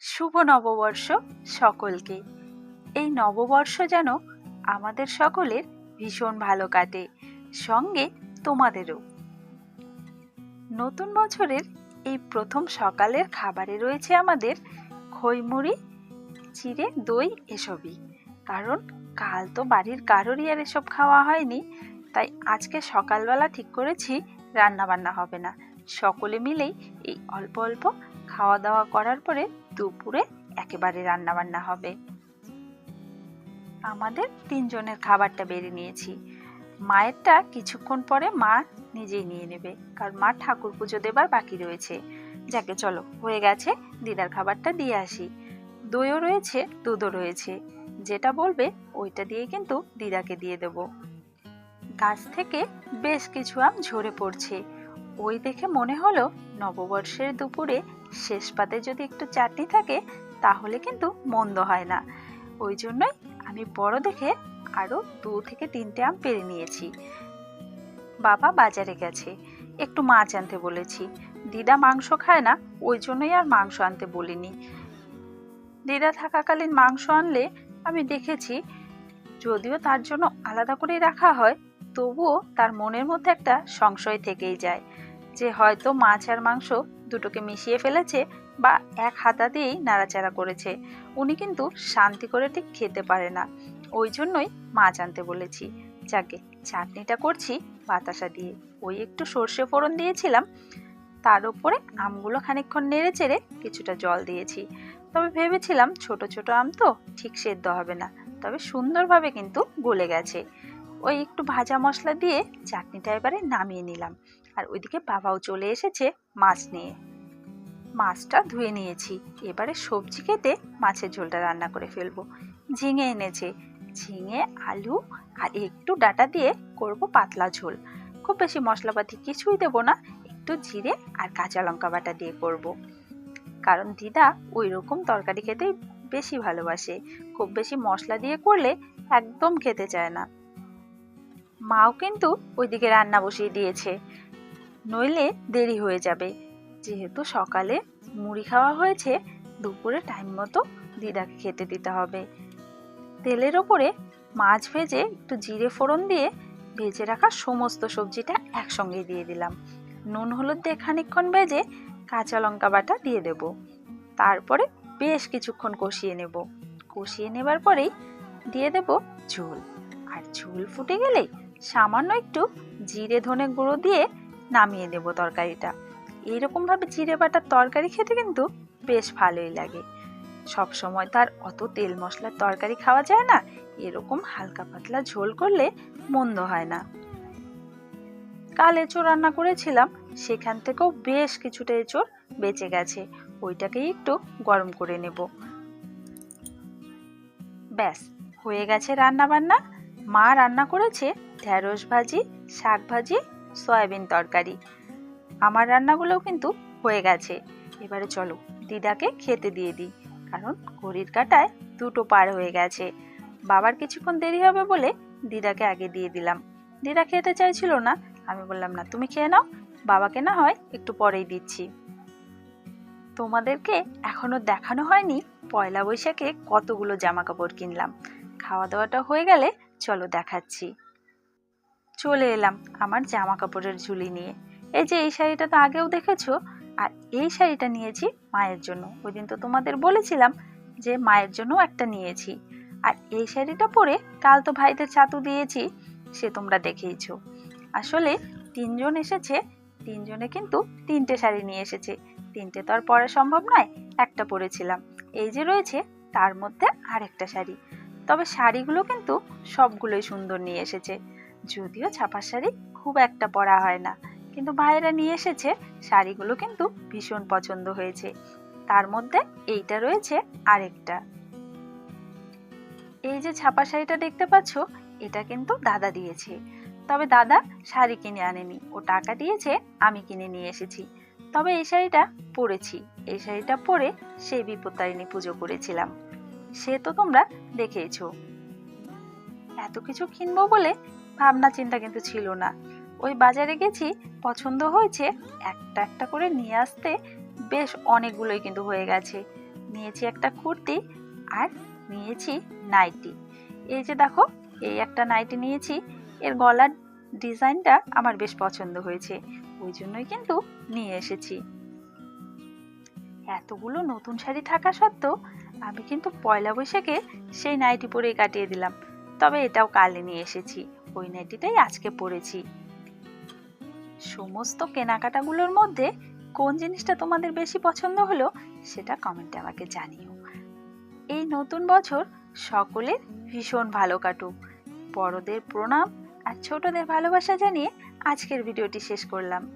শুভ নববর্ষ সকলকে। এই নববর্ষ যেন আমাদের সকলের ভীষণ ভালো কাটে, সঙ্গে তোমাদেরও। নতুন বছরের এই প্রথম সকালের খাবারে রয়েছে আমাদের খইমুড়ি, চিড়ে, দই এসবই। কারণ কাল তো বাড়ির কারোরই আর এসব খাওয়া হয়নি, তাই আজকে সকালবেলা ঠিক করেছি রান্না বান্না হবে না। সকলে মিলেই এই অল্প অল্প খাওয়া দাওয়া করার পরে দুপুরে একেবারে রান্না বান্না হবে। আমাদের তিনজনের খাবারটা বেড়ে নিয়েছি। মায়েরটা কিছুক্ষণ পরে মা নিজেই নিয়ে নেবে, কারণ মা ঠাকুর পুজো দেবার বাকি রয়েছে। যাকে চলো, হয়ে গেছে, দিদার খাবারটা দিয়ে আসি। দইও রয়েছে দুধও রয়েছে। যেটা বলবে, ওইটা দিয়ে কিন্তু দিদাকে দিয়ে দেব। গাছ থেকে বেশ কিছু আম ঝরে পড়ছে। ওই দেখে মনে হলো নববর্ষের দুপুরে শেষ পাতে যদি একটু চাটনি থাকে, তাহলে কিন্তু মন্দ হয় না। ওই জন্যই আমি বড় দেখে আরও দু থেকে তিনটে আম পেরে নিয়েছি। বাবা বাজারে গেছে। একটু মাছ আনতে বলেছি। দিদা মাংস খায় না, ওই জন্যই আর মাংস আনতে বলিনি। দিদা থাকাকালীন মাংস আনলে আমি দেখেছি, যদিও তার জন্য আলাদা করে রাখা হয়, তবুও তার মনের মধ্যে একটা সংশয় থেকেই যায় যে হয়তো মাছ আর মাংস দুটোকে মিশিয়ে ফেলেছে বা এক হাতা দিয়েই নাড়াচাড়া করেছে। উনি কিন্তু শান্তি করে ঠিক খেতে পারে না। ওই জন্যই মাছ আনতে বলেছি যাকে চাটনিটা করছি বাতাসা দিয়ে। ওই একটু সর্ষে ফোড়ন দিয়েছিলাম, তার উপরে আমগুলো খানিকক্ষণ নেড়ে চেড়ে কিছুটা জল দিয়েছি। তবে ভেবেছিলাম ছোট ছোট আম তো ঠিক সেদ্ধ হবে না, তবে সুন্দরভাবে কিন্তু গলে গেছে। ওই একটু ভাজা মশলা দিয়ে চাটনিটা এবারে নামিয়ে নিলাম। আর ওইদিকে বাবাও চলে এসেছে মাছ নিয়ে। মাছটা ধুয়ে নিয়েছি। এবারে সবজি খেতে মাছের ঝোলটা রান্না করে ফেলব। ঝিঙে এনেছে। ঝিঙে, আলু আর একটু ডাটা দিয়ে করব পাতলা ঝোল। খুব বেশি মশলাপাতি কিছুই দেবো না, একটু জিরে আর কাঁচা লঙ্কা বাটা দিয়ে করব। কারণ দিদা ওই রকম তরকারি খেতেই বেশি ভালোবাসে। খুব বেশি মশলা দিয়ে করলে একদম খেতে চায় না। মাও কিন্তু ওইদিকে রান্না বসিয়ে দিয়েছে। নইলে দেরি হয়ে যাবে। যেহেতু সকালে মুড়ি খাওয়া হয়েছে, দুপুরে টাইম মতো দিদাকে খেতে দিতে হবে। তেলের ওপরে মাছ ভেজে একটু জিরে ফোড়ন দিয়ে ভেজে রাখা সমস্ত সবজিটা একসঙ্গে দিয়ে দিলাম। নুন হলুদ দিয়ে খানিকক্ষণ ভেজে কাঁচা লঙ্কা বাটা দিয়ে দেব। তারপরে বেশ কিছুক্ষণ কষিয়ে নেব। কষিয়ে নেবার পরেই দিয়ে দেব ঝোল। আর ঝোল ফুটে গেলে সামান্য একটু জিরে ধনে গুঁড়ো দিয়ে নামিয়ে দেব তরকারিটা। এইরকমভাবে জিরে বাটার তরকারি খেতে কিন্তু বেশ ভালোই লাগে। সব সময় তার অত তেল মশলার তরকারি খাওয়া যায় না, এরকম হালকা পাতলা ঝোল করলে মন্দ হয় না। কাল এঁচড় রান্না করেছিলাম, সেখান থেকেও বেশ কিছুটা এঁচড় বেঁচে গেছে, ওইটাকেই একটু গরম করে নেব। ব্যাস, হয়ে গেছে রান্না বান্না মা রান্না করেছে ঢ্যাঁড়স ভাজি, শাক ভাজি সয়াবিন তরকারি। আমার রান্নাগুলোও কিন্তু হয়ে গেছে। এবারে চলো দিদাকে খেতে দিয়ে দিই, কারণ ঘড়ির কাটায় দুটো পার হয়ে গেছে। বাবার কিছুক্ষণ দেরি হবে বলে দিদাকে আগে দিয়ে দিলাম। দিদা খেতে চাইছিল না, আমি বললাম, না, তুমি খেয়ে নাও, বাবাকে না হয় একটু পরেই দিচ্ছি। তোমাদেরকে এখনও দেখানো হয়নি, পয়লা বৈশাখে কতগুলো জামা কাপড় কিনলাম। খাওয়া দাওয়াটা হয়ে গেলে চলো দেখাচ্ছি। চলে এলাম আমার জামা কাপড়ের ঝুলি নিয়ে। এই যে এই শাড়িটা তো আগেও দেখেছ? আর এই শাড়িটা নিয়েছি মায়ের জন্য। ওই দিন তো তোমাদের বলেছিলাম যে মায়ের জন্য একটা নিয়েছি। আর এই শাড়িটা পরে কাল তো ভাইদের ছাতু দিয়েছি, সে তোমরা দেখেইছো। আসলে তিনজন এসেছে, তিনজনে কিন্তু তিনটে শাড়ি নিয়ে এসেছে। তিনটে তো আর পরা সম্ভব নয়, একটা পরেছিলাম। এই যে রয়েছে, তার মধ্যে আরেকটা শাড়ি। তবে শাড়িগুলো কিন্তু সবগুলোই সুন্দর নিয়ে এসেছে। যদিও ছাপার শাড়ি খুব একটা পরা হয় না। কিন্তু ভাইয়েরা নিয়ে এসেছে, শাড়িগুলো কিন্তু ভীষণ পছন্দ হয়েছে। তার মধ্যে এইটা রয়েছে আরেকটা। এই যে ছাপা শাড়িটা দেখতে পাচ্ছ, এটা কিন্তু দাদা দিয়েছে। তবে দাদা শাড়ি কিনে আনেনি, ও টাকা দিয়েছে, আমি কিনে নিয়ে এসেছি। তবে এই শাড়িটা পরেছি, এই শাড়িটা পরে সেই বিপত্তারিণী পুজো করেছিলাম। সে তো তোমরা দেখেইছো। এত কিছু কিনবো বলে ভাবনা চিন্তা কিন্তু ছিল না। ওই বাজারে গেছি, পছন্দ হয়েছে, একটা একটা করে নিয়ে আসতে বেশ অনেকগুলোই কিন্তু হয়ে গেছে। নিয়েছি একটা কুর্তি আর নিয়েছি নাইটি। এই যে দেখো, এই একটা নাইটি নিয়েছি, এর গলার ডিজাইনটা আমার বেশ পছন্দ হয়েছে, ওই জন্যই কিন্তু নিয়ে এসেছি। এতগুলো নতুন শাড়ি থাকা সত্ত্বেও আমি কিন্তু পয়লা বৈশাখে সেই নাইটি পরেই কাটিয়ে দিলাম, তবে এটাও কালে নিয়ে এসেছি। ওই নাইটিটাই আজকে পড়েছি। সমস্ত কেনাকাটাগুলোর মধ্যে কোন জিনিসটা তোমাদের বেশি পছন্দ হলো, সেটা কমেন্টে আমাকে জানিও। এই নতুন বছর সকলের ভীষণ ভালো কাটুক। বড়দের প্রণাম আর ছোটদের ভালোবাসা জানিয়ে আজকের ভিডিওটি শেষ করলাম।